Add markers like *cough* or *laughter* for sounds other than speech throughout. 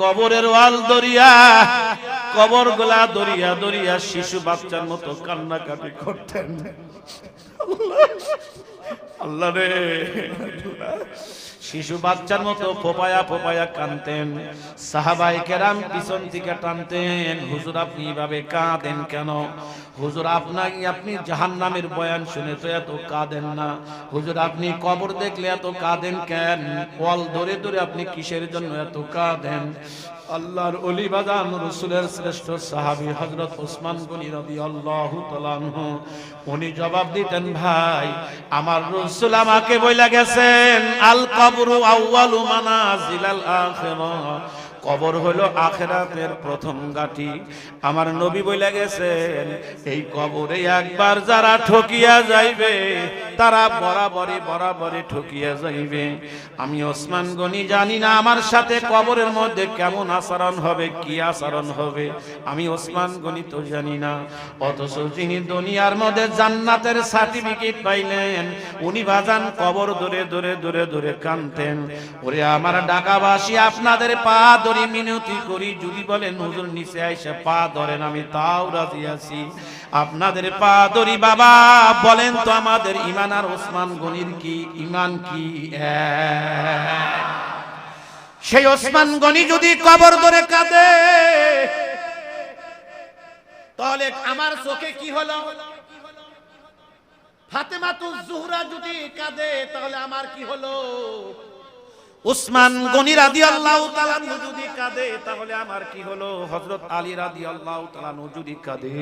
কবরের ওয়াল দরিয়া দরিয়া শিশু বাচ্চার মতো কান্নাকাটি করতেন। আল্লাহ রে। শিশু বাচ্চার মতো ফোপায়া ফোপায়া কানতেন সাহাবাই কেরাম পিছন থেকে টানতেন। হুজুর আপনি এভাবে কাঁদেন কেন? হুজুর আপনাকে আপনি জাহান নামের বয়ান শুনে তো এত কাঁদেন না। হুজুর, আপনি কবর দেখলে এত কাঁদেন কেন? ওয়াল ধরে ধরে আপনি কিসের জন্য এত কাঁদেন? আল্লাহর অলি বাজান, রসুলের শ্রেষ্ঠ সাহাবি হজরত ওসমান গনি রবি আল্লাহ উনি জবাব দিতেন, ভাই, আমার রসুল আমাকে বইলা গেছেন আল কবরু আউয়ালু মানাজিল আল আখিরাহ কবর হলো আখেরাতের প্রথম গাঠি আমার নবী বইলা গেছেন, এই কবরে একবার যারা ঠকিয়া যাইবে তারা বরাবরই বরাবরে ঠকিয়া যাইবে। আমি ওসমান গনি জানি না আমার সাথে কবরের মধ্যে কেমন আচরণ হবে, কি আচরণ হবে। আমি ওসমান গনি তো জানি না। অথচ যিনি দুনিয়ার মধ্যে জান্নাতের সার্টিফিকেট পাইলেন, উনি বাজান কবর ধরে ধরে ধরে ধরে কানতেন ওরে আমার ডাকাবাসী আপনাদের পা ধরে মিনতি করি, যদি বলেন হুজুর নিচে আইসা পা ধরেন, আমি তাও রাজি আছি। আপনাদের পা ধরি বাবা, বলেন তো আমাদের ইমান আর ওসমান গনির কি? ইমান কি? সেই ওসমান গনি যদি কবর ধরে কাঁদে, তাহলে আমার চোখে কি হলো? ফাতেমাতু জুহরা যদি কাঁদে, তাহলে আমার কি হলো? উসমান গনি রাদিয়াল্লাহু তাআলা যদি কাঁদে তাহলে আমার কি হলো? হজরত আলী রাদিয়াল্লাহু তাআলা যদি কাঁদে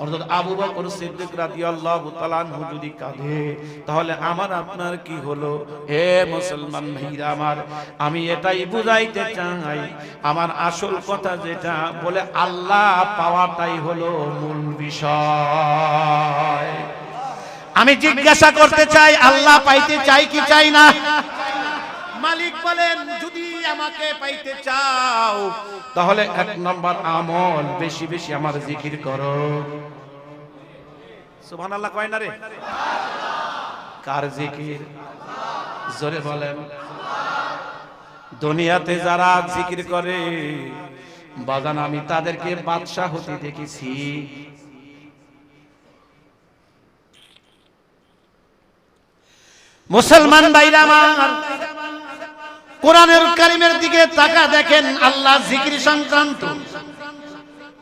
হযরত আবু বকর সিদ্দিক রাদিয়াল্লাহু তাআলা যদি কাঁদে তাহলে আমার আপনার কি হলো? হে মুসলমান ভাইরা আমার আমি এটাই বুঝাইতে চাই। আমার আসল কথা যেটা বলে আল্লাহ পাওয়াটাই হলো মূল বিষয়। আমি জিজ্ঞাসা করতে চাই আল্লাহ পাইতে চাই কি চাই না। মালিক বলেন যদি আমাকে পাইতে চাও তাহলে এক নম্বর আমল বেশি বেশি আমার জিকির করো। সুবহান আল্লাহ কয় না রে? কার জিকির? জোরে বলেন। দুনিয়াতে যারা জিকির করে বাজান আমি তাদেরকে বাদশাহ হতে দেখেছি। মুসলমান ভাইরা আমার কোরআনের কারিমের দিকে তাকা দেখেন আল্লাহ জিকির সংক্রান্ত।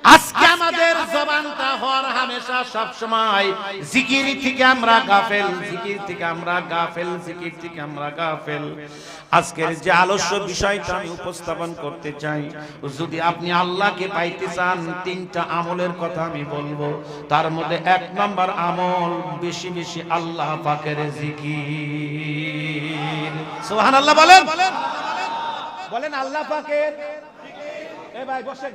আজকে আমাদের জবানটা হওয়ার হামেশা সব সময় জিকির থেকে আমরা গাফেল জিকির থেকে আমরা গাফেল জিকির থেকে আমরা গাফেল। আজকের যে আলস্য বিষয়টা আমি উপস্থাপন করতে চাই যদি আপনি আল্লাহকে পাইতে চান তিনটা আমলের কথা আমি বলব। তার মধ্যে এক নাম্বার আমল বেশি বেশি আল্লাহ পাকের জিকির। সুবহানাল্লাহ বলেন। বলেন আল্লাহ পাকের। এ ভাই বসেন।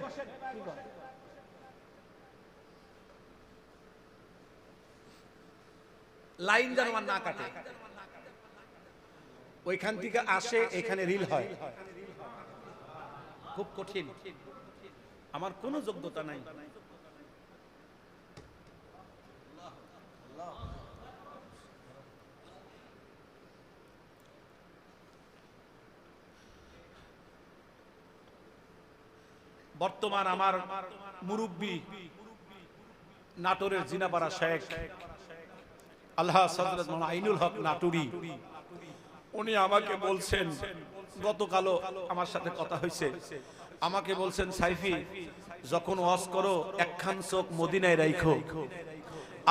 লাইন যেন আমার না কাটে। ওইখান থেকে আসে, এখানে রিল হয়। খুব কঠিন। আমার কোনো যোগ্যতা নাই। বর্তমান আমার মুরব্বী, নাটোরের জিনাপাড়া শেখ। আল্লাহ আইনুল হক উনি আমাকে বলছেন আমার সাথে কথা হয়েছে। আমাকে বলছেন, সাইফি, যখন করো, একখান চোখ মদিনায় রাইখো,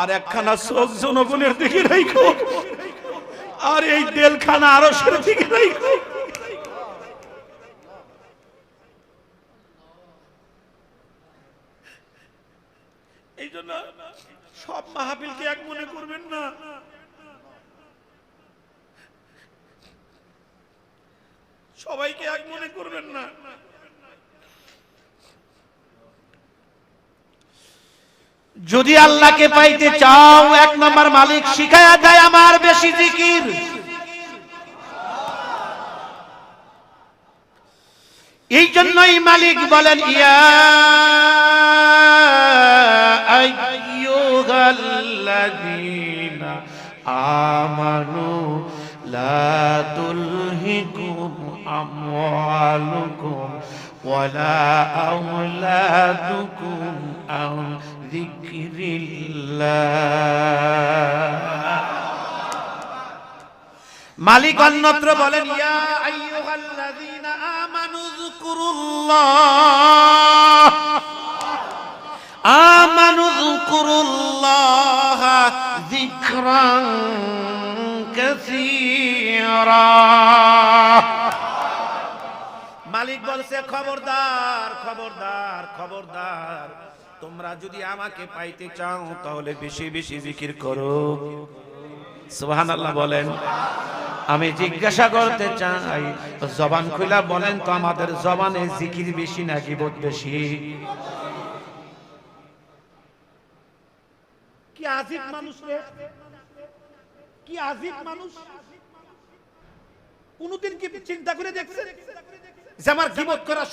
আর একখানা চোখ জনগণের দিকে রাইখো, আর এই দেলখানা আরও সের দিকে রাইখো। এই জন্য সব মাহফিলকে এক মনে করবেন না সবাইকে এক মনে করবেন না। যদি আল্লাহকে পাইতে চাও, এক নম্বর মালিক শিখায়া দেয় আমার বেশি জিকির। এই জন্যই মালিক বলেন, ইয়া আমানু লা তুলহিকুম আমওয়ালুকুম ওয়ালা আওলাদুকুম আন যিকরিল্লাহ মালিক অন্যত্র বলেন, ইয়া আইয়ুহাল্লাযীনা আমানু যকুরুল্লাহ। আমানু যকুরুল্লাহ যিকরান কাসীরা। খবরদার খবরদার খবরদার। তোমরা যদি আমাকে পাইতে চাও, তাহলে বেশি বেশি জিকির করো। সুবহানাল্লাহ বলেন। আমি জিজ্ঞাসা করতে চাই, জবান খুলা বলেন তো আমাদের জবানে জিকির বেশি নাকি বোধ বেশি? কি আজিব মানুষ রে? কি আজিব মানুষ? কোনদিন কি চিন্তা করে দেখছেন? করার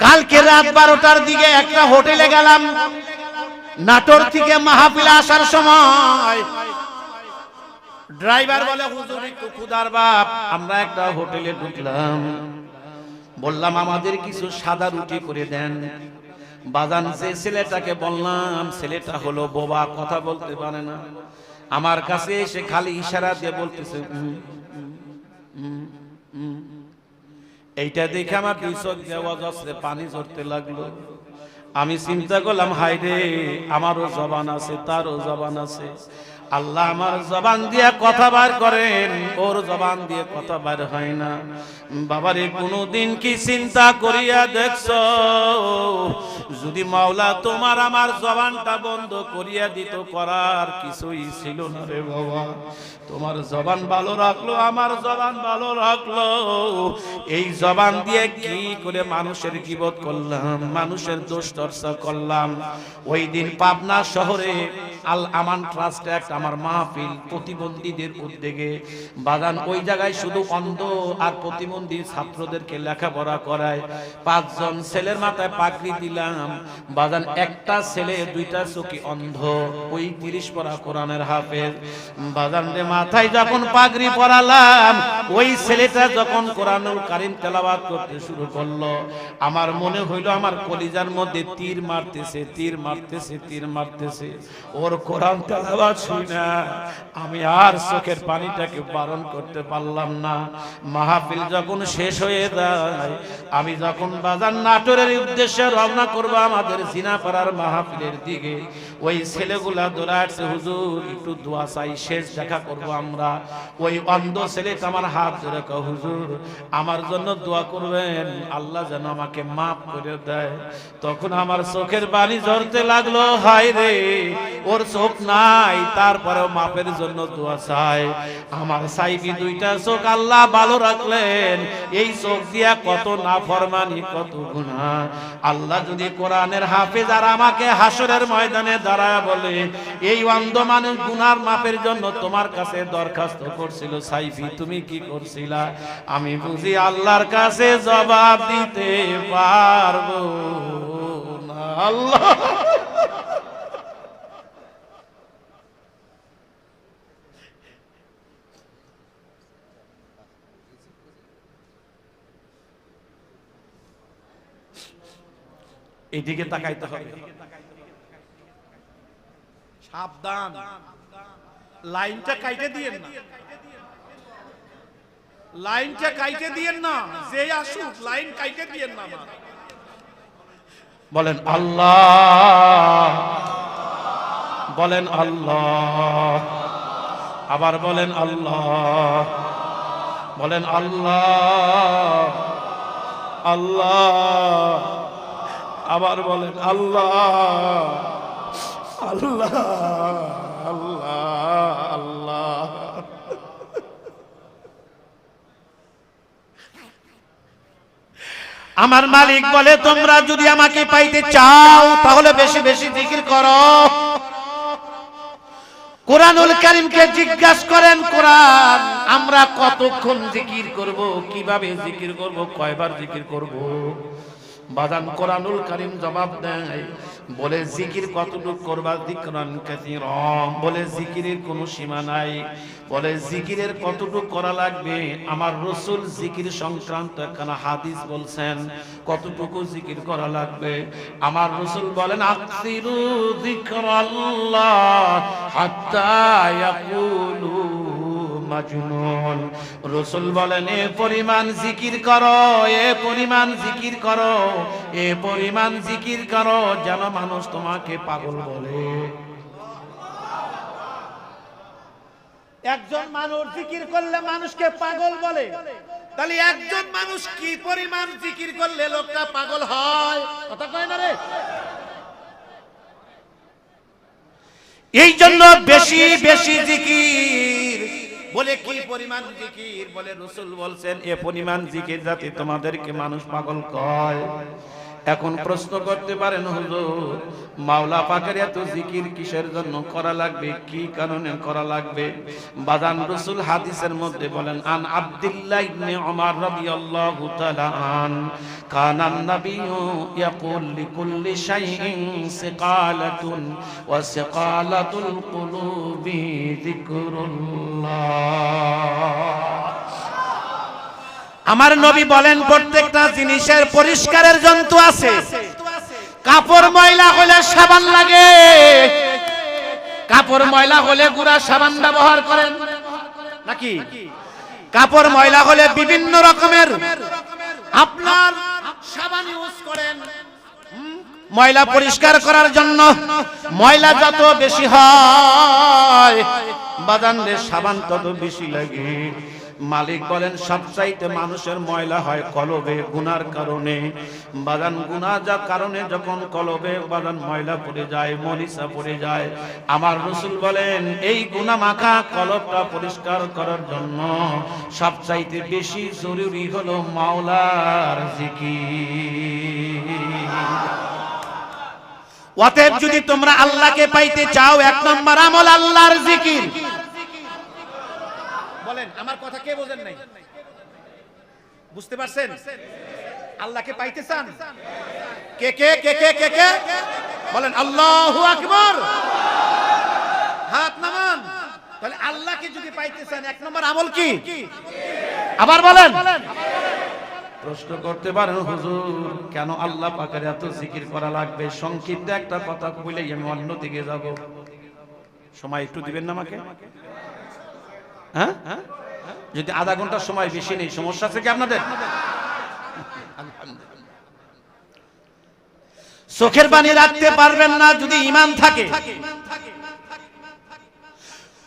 কালকে রাত বারোটার দিকে একটা হোটেলে গেলাম। নাটোর থেকে মাহফিল আসার সময়। ড্রাইভার বলে, হুজুর, একটু খুদার বাপ আমরা একটা হোটেলে ঢুকলাম। বললাম, আমাদের কিছু সাদা রুটি করে দেন। বাজান, যে ছেলেটাকে বললাম, ছেলেটা হলো বোবা, কথা বলতে পারে না। আমার কাছে এসে খালি ইশারা দিয়ে বলতেছে। এইটা দেখে আমার দুই চোখ অজস্রে পানি ঝরতে লাগল। আমি চিন্তা করলাম হাইরে আমারও জবান আছে, তারও জবান আছে। আল্লাহ আমার জবান দিয়ে কথা বার করেন, ওর জবান দিয়ে কথা বার হয় না। বাবারে, কোনোদিন কি চিন্তা করিয়া দেখছ? যদি মাওলা তোমার আমার জবানটা বন্ধ করিয়া দিত, করার কিছুই ছিল না রে বাবা। তোমার জবান ভালো রাখল, আমার জবান ভালো রাখল। এই জবান দিয়ে কি করে মানুষের গিবত করলাম, মানুষের দোষ চর্চা করলাম। ওই দিন পাবনা শহরে আল আমান ট্রাস্টে একটা আমার মাহফিল প্রতিবন্ধীদের উদ্যোগে। বাগান ওই জায়গায় শুধু অন্ধ আর প্রতিবন্ধী ছাত্রদেরকে লেখাপড়া করায়। পাঁচজন ছেলের মাথায় পাগড়ি দিলাম। বাগান একটা ছেলে, দুইটা চোখে অন্ধ। ওই তিরিশ পড়া কোরআনের হাফেজ। বাগান রে মাথায় যখন পাগড়ি পরালাম, ওই ছেলেটা যখন কোরআনুল কারিম তেলাওয়াত করতে শুরু করল, আমার মনে হইল আমার কলিজার মধ্যে তীর মারতেছে তীর মারতেছে তীর মারতেছে। ওর কোরআন তেলাওয়াত শুই না আমি আর চোখের পানিটাকে বারণ করতে পারলাম না। মাহফিল যখন শেষ হয়ে যায়, আমি যখন বাজার নাটোরের উদ্দেশ্যে রওনা করব আমাদের জিনাপাড়ার মাহফিলের দিকে, ওই ছেলেগুলা দৌড়াচ্ছে হুজুর, একটু দোয়া চাই, শেষ দেখা করব আমরা। ওই অন্ধ ছেলে আমার হাত ধরে হুজুর, আমার জন্য দোয়া করবেন, আল্লাহ যেন আমাকে মাফ করে দেয়। তখন আমার চোখের পানি ঝরতে লাগল, হায় রে ওর চোখ নাই, তারপরেও মাপের জন্য দোয়া চাই। আমার সাইবি দুইটা চোখ আল্লাহ ভালো রাখলেন। এই চোখ দিয়া কত না ফরমানি কত গুণা আল্লাহ যদি কোরআনের হাফেজ আর আমাকে হাসরের ময়দানে দাঁড়ায় বলে, এই অন্ধ মানুষ গুনার মাপের জন্য তোমার কাছে দরখাস্ত করছিল সাইফি, তুমি কি করছিলা? আমি বুঝি আল্লাহর কাছে জবাব দিতে পারব না। আল্লাহ! এদিকে তাকাইতে হবে। সাবধান। লাইনটা কাইটে দিয়েন না। লাইনটা কাইটে দিয়েন না। যে আসুক লাইন কাইটে দিয়েন না বলেন আল্লাহ। বলেন আল্লাহ। আবার বলেন আল্লাহ। বলেন আল্লাহ। আল্লাহ। আবার বলেন, আল্লাহ আল্লাহ আল্লাহ আল্লাহ। আমার মালিক বলে, তোমরা যদি আমাকে পাইতে চাও, তাহলে বেশি বেশি জিকির করো। কোরআনুল কারিমকে জিজ্ঞাসা করেন, কোরআন, আমরা কতক্ষণ জিকির করব? কীভাবে জিকির করব? কয়বার জিকির করব? বাদান কোরআনুল কারিম জবাব দেয়। বলে জিকির কতটুকু করবা? কাসীরা। বলে জিকিরের কোনো সীমা নাই। বলে জিকিরের কতটুকু করা লাগবে? আমার রসুল জিকির সংক্রান্ত একখানা হাদিস বলছেন, কতটুকু জিকির করা লাগবে? আমার রসুল বলেন, আকসিরু যিকরাল্লাহ হাত্তা ইয়াকুলু রসুল বলেন, এ পরিমাণ জিকির করো, এ পরিমাণ জিকির করো, এ পরিমাণ জিকির করো, যেন মানুষ তোমাকে পাগল বলে। একজন মানুষ জিকির করলে মানুষকে পাগল বলে। তাহলে একজন মানুষ কি পরিমাণ জিকির করলে লোকটা পাগল হয়? কথা কয় না রে। এই জন্য বেশি বেশি জিকির। বলে কি পরিমাণ জিকির? বলে রসুল বলছেন এ পরিমাণ জিকির যাতে তোমাদেরকে মানুষ পাগল কয়। এখন প্রশ্ন করতে পারেন হুজুর, মাওলা পাকের এত জিকির কিসের জন্য করা লাগবে? কি কারণে করা লাগবে? বাদান রসুল হাদিসের মধ্যে বলেন, আন আব্দুল্লাহ ইবনে ওমর রাদিয়াল্লাহু তাআলা আন কানান নাবিয়্যু ইয়াকুল লিকুল্লি শাইইন সিকালাতুন ওয়া সিকালাতুল কুলুবি যিকরুল্লাহ। আমার নবী বলেন, প্রত্যেকটা জিনিসের পরিষ্কারের জন্তু আছে। কাপড় ময়লা হলে সাবান লাগে। কাপড় ময়লা হলে গুড়া সাবান ব্যবহার করেন। নাকি? কাপড় ময়লা হলে বিভিন্ন রকমের। আপনার সাবান ইউজ করেন। ময়লা পরিষ্কার করার জন্য ময়লা যত বেশি হয় বাদানলে সাবান তত বেশি লাগে। মালিক বলেন, সবচাইতে মানুষের ময়লা হয় কলবে গুনার কারণে। বাগান গুনা যা কারণে যখন কলবে বাগান ময়লা পড়ে যায়, মরিচা পড়ে যায়। আমার রসুল বলেন, এই গুনা মাখা কলবটা পরিষ্কার করার জন্য সবচাইতে বেশি জরুরি হলো মাওলার জিকির। অতএব যদি তোমরা আল্লাহকে পাইতে চাও, এক নম্বর আমল আল্লাহর জিকির। আমার কথা কে বোঝেন নাই? বুঝতে পারছেন? আল্লাহকে পাইতে চান? কে কে কে কে কে কে? বলেন, আল্লাহু আকবার। হাত নামান। তাহলে আল্লাহকে যদি পাইতে চান, এক নম্বর আমল কি? আবার বলেন। প্রশ্ন করতে পারেন, হুজুর, কেন আল্লাহ পাকের এত জিকির করা লাগবে? সংক্ষিপ্ত একটা কথা বলেই আমি অন্য দিকে যাব। সময় একটু দিবেন না আমাকে? হ্যাঁ হ্যাঁ? যদি আধা ঘণ্টার সময় বেশি নেই, সমস্যা আছে কি আপনাদের? চোখের পানি রাখতে পারবেন না যদি ইমান থাকে।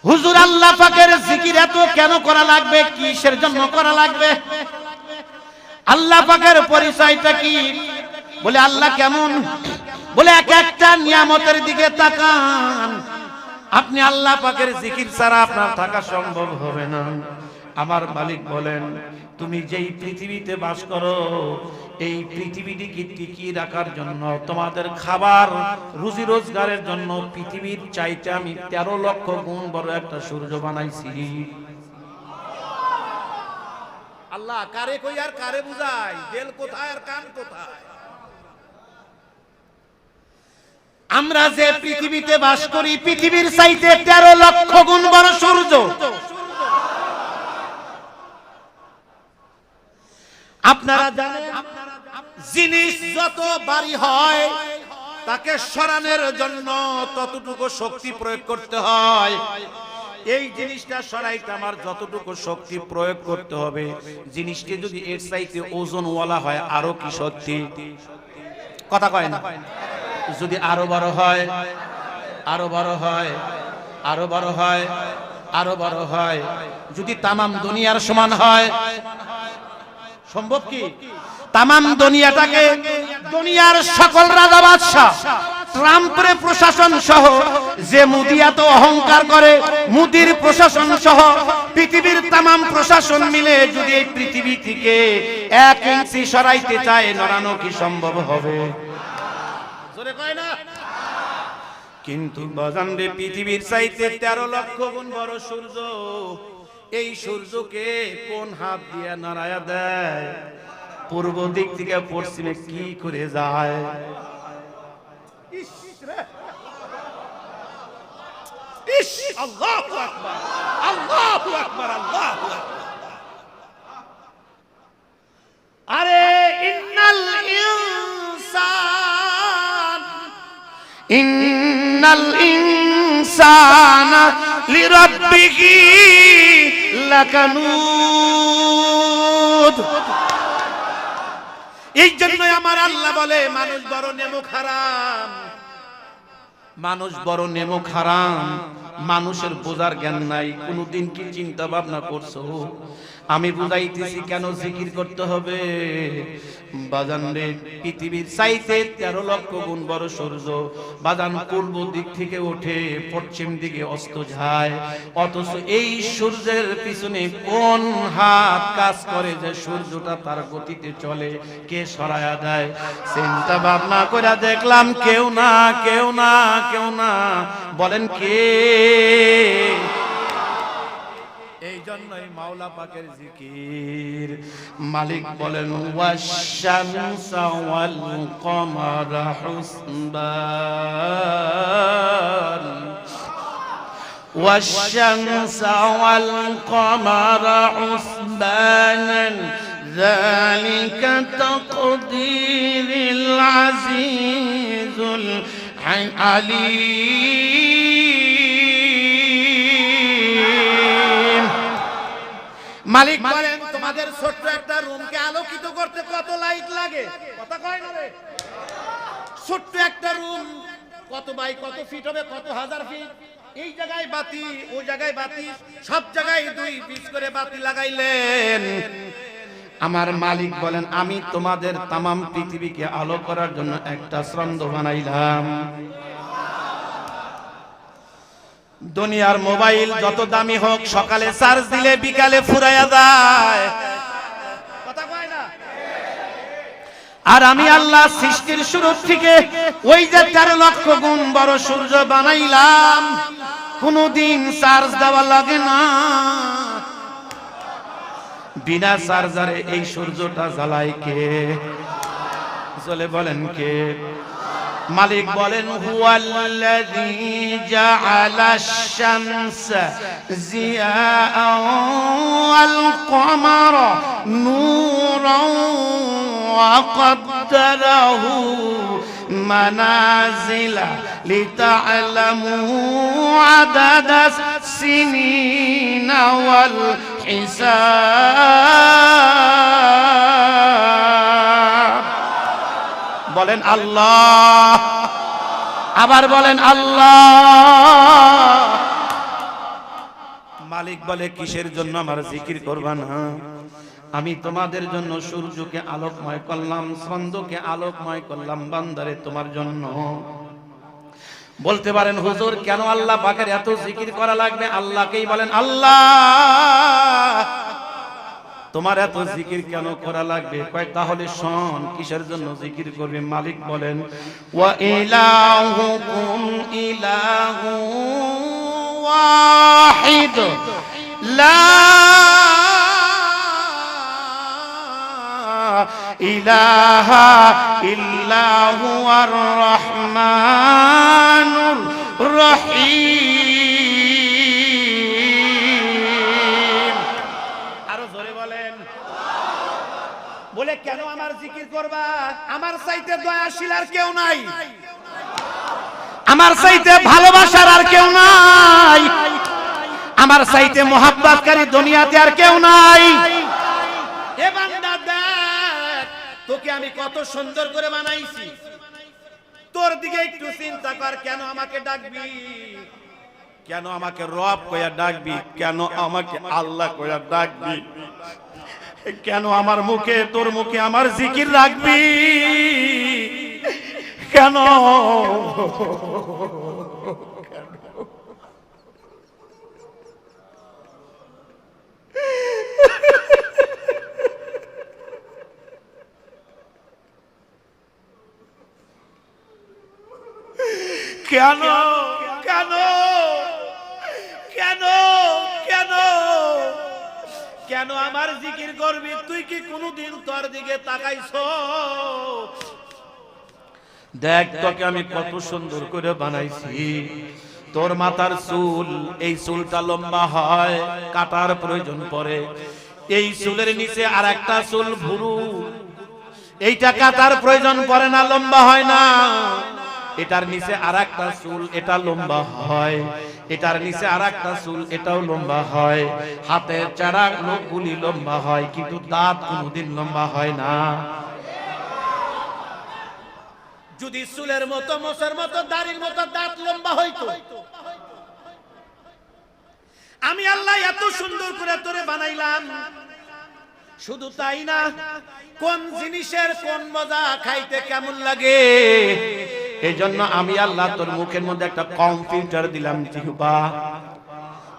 হুজুর আল্লাহ পাকের জিকির এত কেন করা লাগবে? কিসের জন্য করা লাগবে? আল্লাহ পাকের পরিচয়টা কি? বলে আল্লাহ কেমন? বলে এক একটা নিয়ামতের দিকে তাকান। আপনি আল্লাহ পাকের জিকির ছাড়া আপনার থাকা সম্ভব হবে না। আমার মালিক বলেন, তুমি যেই পৃথিবীতে বাস করো, এই পৃথিবীটিকে টিকিয়ে রাখার জন্য, তোমাদের খাবার রুজি রোজগারের জন্য পৃথিবীর চাইতে আমি তেরো লক্ষ গুণ বড় একটা সূর্য বানাইছি? আল্লাহ, কারে কই আর কারে বুঝাই? দেল কোথায় আর কান কোথায়? আমরা যে পৃথিবীতে বাস করি, পৃথিবীর চাইতে তেরো লক্ষ গুণ বড় সূর্য। আপনারা জানেন জিনিস যত বাড়ি হয় তাকে সরানোর জন্য ততটুকু শক্তি প্রয়োগ করতে হয়। এই জিনিসটা সরাইতে আমার যতটুকু শক্তি প্রয়োগ করতে হবে। জিনিসটি যদি এর চাইতে ওজনওয়ালা হয় আরও কি সত্যি কথা কয় না। যদি আরও বড় হয় আরও বড় হয় আরও বড় হয় আরও বড় হয়। যদি তামাম দুনিয়ার সমান হয় সম্ভব কি? তামাম দুনিয়াটাকে দুনিয়ার সকল রাজা বাদশাহ, ট্রাম্পের প্রশাসন সহ যে মুদি এত অহংকার করে, মুদির প্রশাসন সহ পৃথিবীর তামাম প্রশাসন মিলে যদি এই পৃথিবী থেকে এক ইঞ্চি সরাইতে চায়, নড়ানো কি সম্ভব হবে? কিন্তু বাজান পৃথিবীর চাইতে তেরো লক্ষ গুণ বড় সূর্য এই সূর্যকে কোন হাত দিয়ে নাড়ায়া দেয়? পূর্ব দিক থেকে পশ্চিমে কি করে যায়? আরে, ইন্নাল ইনসান ইন্নাল ইনসান লিরাব্বিহি এই জন্যই আমার আল্লাহ বলে, মানুষ বড় নেমো খারাম মানুষ বড় নেমো খারাম মানুষের বোঝার জ্ঞান নাই। কোনোদিন কি চিন্তা ভাবনা করছ? আমি বুঝাইতেছি কেন জিকির করতে হবে। বাজান রে, পৃথিবীর চাইতে তেরো লক্ষ গুণ বড় সূর্য। বাজান পূর্ব দিক থেকে ওঠে, পশ্চিম দিকে অস্ত যায়। অথচ এই সূর্যের পিছনে কোন হাত কাজ করে যে সূর্যটা তার গতিতে চলে, কে সরায়া দেয়? চিন্তা ভাবনা করে দেখলাম কেউ না কেউ না কেউ না। বলেন কে? জন্যই মাওলা পাকের জিকির মালিক বলেন ওয়াশামসা ওয়াল কমারা হুসবান والشمس والقمر حسبانا ذلك تقدير العزيز العليم মালিক বলেন তোমাদের ছোট্ট একটা রুমকে আলোকিত করতে কত লাইট লাগে? কথা কয় না রে। ছোট্ট একটা রুম কত বাই কত ফিট হবে কত হাজার ফিট এই জায়গায় বাতি ওই জায়গায় বাতি সব জায়গায় দুই পিস করে বাতি লাগাইলেন। আমার মালিক বলেন আমি তোমাদের তামাম পৃথিবীকে আলো করার জন্য একটা শ্রন্দ বানাইলাম। দুনিয়ার মোবাইল যত দামি হোক, সকালে চার্জ দিলে বিকালে ফুরাইয়া যায়। আর আমি আল্লাহ সৃষ্টির শুরু থেকে ওই যে তেরো লক্ষ গুণ বড় সূর্য বানাইলাম, কোনদিন চার্জ দেওয়া লাগে না। বিনা চার্জারে এই সূর্যটা জ্বালায় কে? চলে বলেন কে? মালিক বলেন হুয়াল্লাযী জাআলাশ শামসা জিয়াআন ওয়াল কমারা নূরান ওয়া قدره منازل لتعلموا عدد السنين والحساب বলেন আল্লাহ। আবার বলেন আল্লাহ। মালিক বলে, কিসের জন্য আমার জিকির করবা না? আমি তোমাদের জন্য সূর্যকে আলোকময় করলাম চন্দ্রকে আলোকময় করলাম বান্দারে তোমার জন্য। বলতে পারেন, হুজুর, কেন আল্লাহ পাকের এত জিকির করা লাগবে? আল্লাহকেই বলেন আল্লাহ। তোমার এত জিকির কেন করা লাগবে? কয়, তাহলে শোন, কিসের জন্য জিকির করবে? মালিক বলেন, ওয়া ইলাহুকুম ইলাহু ওয়াহিদ, লা ইলাহা রহমানুর রহিম. জিকির করবা। আমার চাইতে দয়াশীল আর কেউ নাই। আমার চাইতে ভালোবাসার আর কেউ নাই। আমার চাইতে মোহাব্বতকারী দুনিয়াতে আর কেউ নাই। এ বান্দা দেখ তোকে আমি কত সুন্দর করে বানাইছি। তোর দিকে একটু চিন্তা কর কেন আমাকে ডাকবি? কেন আমাকে রব কইয়া ডাকবি? কেন আমাকে আল্লাহ কইয়া ডাকবি? কেন আমার মুখে তোর মুখে আমার জিকির রাখবি? কেন কেন? কেন? কেন? কেন আমার জিকির করবি? তুই কি কোনোদিন তোর দিকে তাকাইছ? দেখ, তোকে আমি কত সুন্দর করে বানাইছি। তোর মাথার চুল, এই চুলটা লম্বা হয়, কাটার প্রয়োজন পড়ে। এই চুলের নিচে আর একটা চুল ভুরু। এইটা কাটার প্রয়োজন পড়ে না, লম্বা হয় না। এটার নিচে আর একটা চুল, এটা লম্বা হয়। এটার নিচে আর একটা চুল, এটাও লম্বা হয়। হাতের চারা গুলি লম্বা হয়, কিন্তু দাঁত কোনোদিন লম্বা হয় না। যদি চুলের মতো, মোষের মতো, দাড়ির মতো দাঁত লম্বা হইতো। আমি আল্লাহ এত সুন্দর করে তোরে বানাইলাম। শুধু তাই না, কোন জিনিসের কোন মজা খাইতে কেমন লাগে? এই জন্য আমি আল্লাহ তোর মুখের মধ্যে একটা কম্পিউটার দিলাম, জিহবা।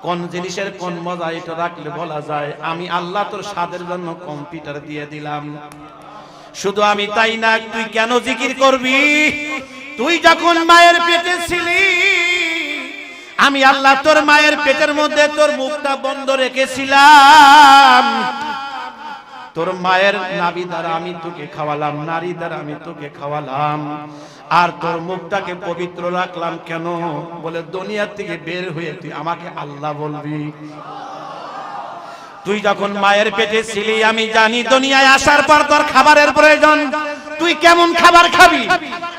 কোন জিনিসের কোন মজা এটা রাখলে বলা যায়। আমি আল্লাহ তোর স্বাদের জন্য কম্পিউটার দিয়ে দিলাম। শুধু আমি তাই না, তুই কেন জিকির করবি? তুই যখন মায়ের পেটে ছিলি, আমি আল্লাহ তোর মায়ের পেটের মধ্যে তোর মুখটা বন্ধ রেখেছিলাম। তোর মায়ের নাবি দ্বারা আমি তোকে খাওয়ালাম, নারী দ্বারা আমি তোকে খাওয়ালাম। আর তোর মুখটাকে পবিত্র রাখলাম কেন? বলে দুনিয়ার থেকে বের হয়ে তুই আমাকে আল্লাহ বলবি। তুই যখন মায়ের পেটে ছিলি, আমি জানি দুনিয়ায় আসার পর তোর খাবারের প্রয়োজন। তুই কেমন খাবার খাবি?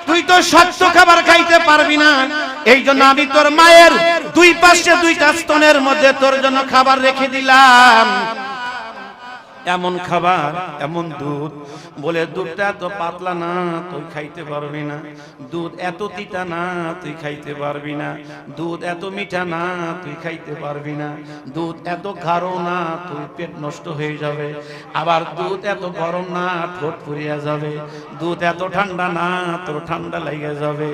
তুই তো স্বচ্ছ খাবার খাইতে পারবি না। এই জন্য আমি তোর মায়ের দুই পাশে দুইটা স্তনের মধ্যে তোর জন্য খাবার রেখে দিলাম। এমন খাবার, এমন দুধ। বলে, দুধটা এত পাতলা না, তুই খাইতে পারবি না। দুধ এত তিতা না, তুই খাইতে পারবি না। দুধ এত মিঠা না, তুই খাইতে পারবি না। দুধ এত গাঢ় না, তুই পেট নষ্ট হয়ে যাবে। আবার দুধ এত গরম না, ঠোঁট ফুরিয়া যাবে। দুধ এত ঠান্ডা না, তোর ঠান্ডা লেগে যাবে।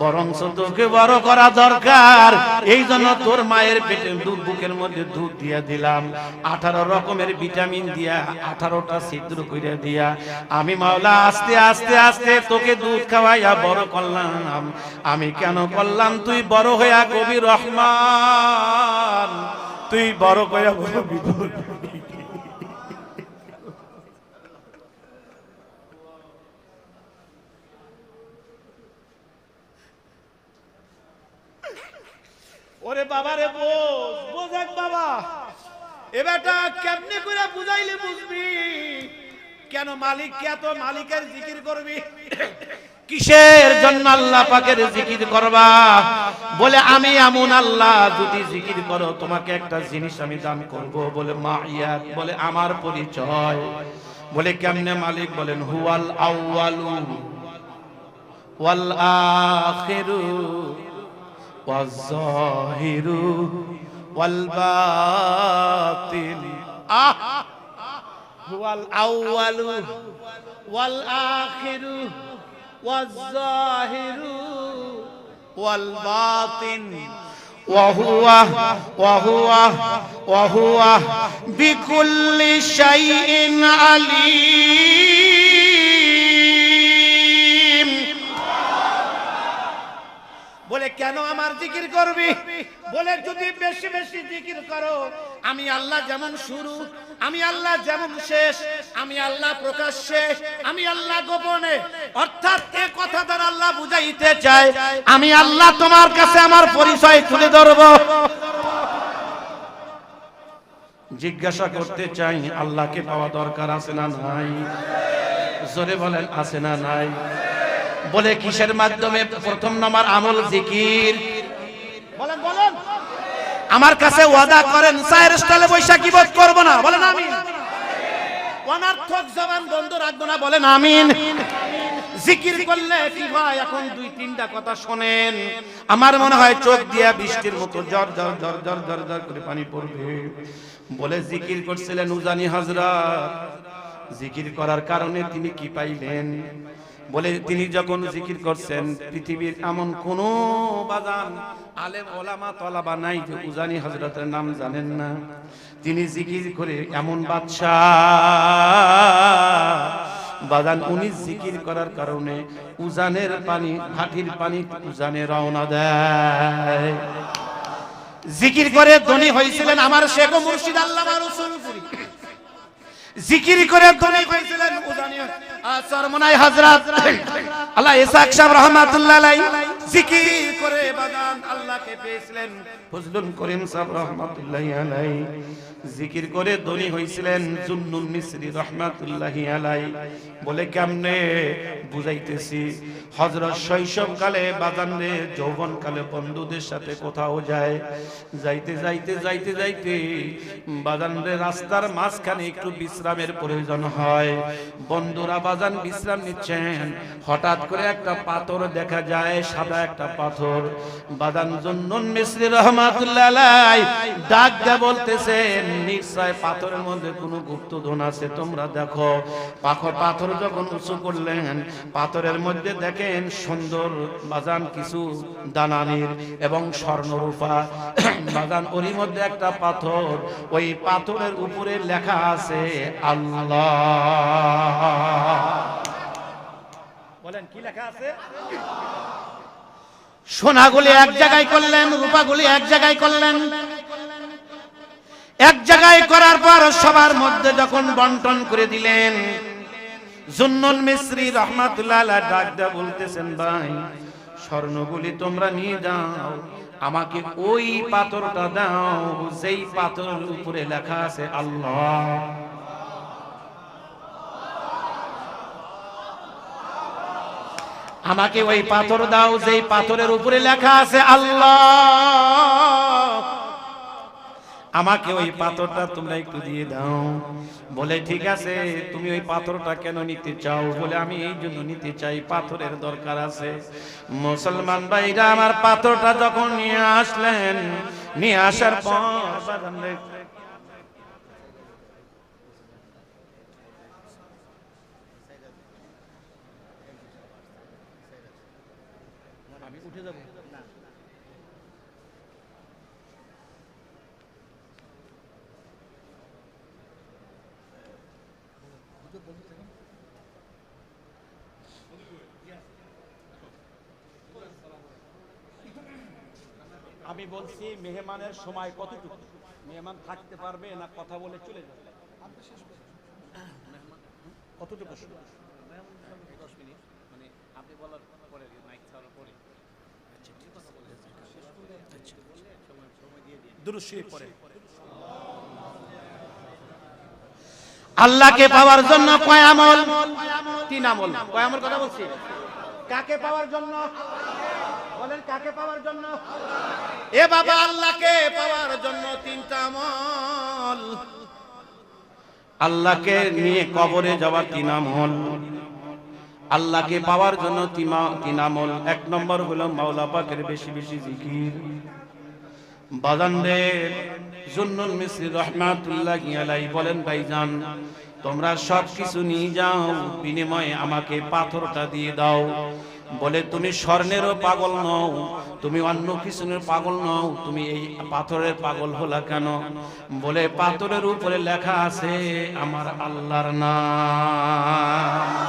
বরঞ্চ তোকে বড় করা দরকার। এই জন্য তোর মায়ের পেটে দুধ বুকের মধ্যে দুধ দিয়ে দিলাম। আঠারো রকমের ভিটামিন দিয়া আঠারোটা ছিদ্র করে দিয়া, আমি মাওলা, আস্তে আস্তে আস্তে তোকে দুধ খাওয়াইয়া বড় করলাম। আমি কেন করলাম? তুই বড় হইয়া কবি রহমান। তুই বড় হইয়া কবি ওরে বাবা রে বোঝ বোঝ এক বাবা। এ বেটা কেমনে করে বুঝাইলে বুঝবি? কেন মালিক কে তো মালিকের জিকির করবি? কিসের জন্য আল্লাহ পাকের জিকির করবা? বলে, আমি এমন আল্লাহ, যদি জিকির করো, তোমাকে একটা জিনিস আমি দান করব। বলে মা ইয়াত বলে, আমার পরিচয়। বলে, কেমনে মালিক? বলেন, হুয়াল আউয়ালু ওয়াল আখিরু ওয়াজ জাহিরু والباطل آه هو الأول والآخر والظاهر والباطن وهو وهو وهو بكل شيء عليم কেন আমার জিকির করবি? বলে যদি বেশি বেশি জিকির করো, আমি আল্লাহ যেমন শুরু, আমি আল্লাহ যেমন শেষ, আমি আল্লাহ প্রকাশ্যে, আমি আল্লাহ গোপনে। অর্থাৎ এ কথা দ্বারা আল্লাহ বুঝাইতে চায়, আমি আল্লাহ তোমার কাছে আমার পরিচয় তুলে ধরব। জিজ্ঞাসা করতে চাই, আল্লাহকে পাওয়া দরকার আছে না নাই? জোরে বলেন, আছে না নাই? বলে কিসের মাধ্যমে? প্রথম নাম্বার আমল জিকির। বলেন বলেন। আমার কাছে ওয়াদা করেন সায়ের স্টাইলে বৈশাখী বোধ করব না? বলেন আমি অনার্থক জবান বন্ধ রাখব না বলেন আমিন। জিকির করলে কি হয়? এখন দুই তিনটা কথা শোনেন। আমার মনে হয় চোখ দিয়া বৃষ্টির মতো জ্বর জ্বর জ্বর জ্বর জ্বর জ্বর করে পানি পড়বে। বলে জিকির করছিলেন উজানি হযরত জিকির করার কারণে তিনি কি পাইলেন? বলে তিনি যখন জিকির করছেন, পৃথিবীর এমন কোন বাজান আলেম, ওলামা, তলাবা নাই যে উজানি হজরতের নাম জানেন না। তিনি জিকির করে এমন বাদশাহ। বাগান উনি জিকির করার কারণে উজানের পানি, ভাটির পানি উজানে রওনা দেয়। জিকির করে ধনী হয়েছিলেন আমার শেখ মুর্শিদ রসুলপুরি। জিকির করে ধনী হয়েছিলেন উজানি চরমনাই হাজরাত আল্লাহ ইসাক সাহেব রহমাতুল্লাহ আলাইহি জিকির করে বাগান আল্লাহকে পেয়েছিলেন। ফজলুল করিম সাহেব রহমাতুল্লাহি আলাই জিকির করে ধনী হয়েছিলেন জুন্নুল মিসরি রহমাতুল্লাহি আলাই বলে, কেমনে? বুঝাইতেছি, হযরত শৈশব কালে বাজান রে যৌবন কালে বন্ধুদের সাথে কোথাও যায়। যাইতে যাইতে যাইতে যাইতে বাজান রে, রাস্তার মাঝখানে একটু বিশ্রামের প্রয়োজন হয়। বন্ধুরা বাজান বিশ্রাম নিচ্ছেন। হঠাৎ করে একটা পাথর দেখা যায়, সাদা একটা পাথর। বাদান জন্নুন ডাক নিশ্চয় পাথরের মধ্যে কোনো আছে, তোমরা দেখো। পাখর পাথর যখন উঁচু করলেন, পাথরের মধ্যে দেখেন সুন্দর বাজান কিছু দানানির এবং স্বর্ণরূপা। *coughs* বাগান ওরই মধ্যে একটা পাথর, ওই পাথরের উপরে লেখা আছে, আল্লাহ। বলেন, কি লেখা আছে? সোনাগুলি এক জায়গায় করলেন, রূপাগুলি এক জায়গায় করলেন। এক জায়গায় করার পর সবার মধ্যে যখন বন্টন করে দিলেন জুন্নুল মিস্ত্রি রহমাতুল্লাহ আলাইহ ডাক বলতেছেন, ভাই, স্বর্ণগুলি তোমরা নিয়ে যাও, আমাকে ওই পাথরটা দাও, যেই পাথরের উপরে লেখা আছে আল্লাহ। আমাকে ওই পাথর দাও, যেই পাথরের উপরে লেখা আছে আল্লাহ। আমাকে ওই পাথরটা তোমরা একটু দিয়ে দাও। বলে, ঠিক আছে, তুমি ওই পাথরটা কেন নিতে চাও? বলে, আমি এই জন্য নিতে চাই, পাথরের দরকার আছে। মুসলমান ভাইরা, আমার পাথরটা যখন নিয়ে আসলেন, নিয়ে আসার পর বাজান রে, আমি উঠে যাব আমি বলছি মেহমানের সময় কতটুকু? মেহমান থাকতে পারবে না কথা বলে চলে যাবে? কতটুকু আল্লাহকে পাওয়ার জন্য কয় আমল? তিন আমল। কয় আমল কথা বলছি? কাকে পাওয়ার জন্য? বলেন, কাকে পাওয়ার জন্য? এ বাবা আল্লাহকে পাওয়ার জন্য তিনটা আমল। আল্লাহকে নিয়ে কবরে যাওয়ার তিন আমল। আল্লাহকে পাওয়ার জন্য তিমা- তিন আমল। এক নম্বর হলো মাওলা পাকের বেশি বেশি জিকির। বাজানদের জুন্নুল মিসরি রহমাতুল্লাহ আলাই বলেন, ভাইজান, তোমরা সব কিছু নিয়ে যাও, বিনিময়ে আমাকে পাথরটা দিয়ে দাও। বলে, তুমি স্বর্ণেরও পাগল নও, তুমি অন্য কিছুর পাগল নও, তুমি এই পাথরের পাগল হলা কেন? বলে, পাথরের উপরে লেখা আছে, আমার আল্লাহর নাম।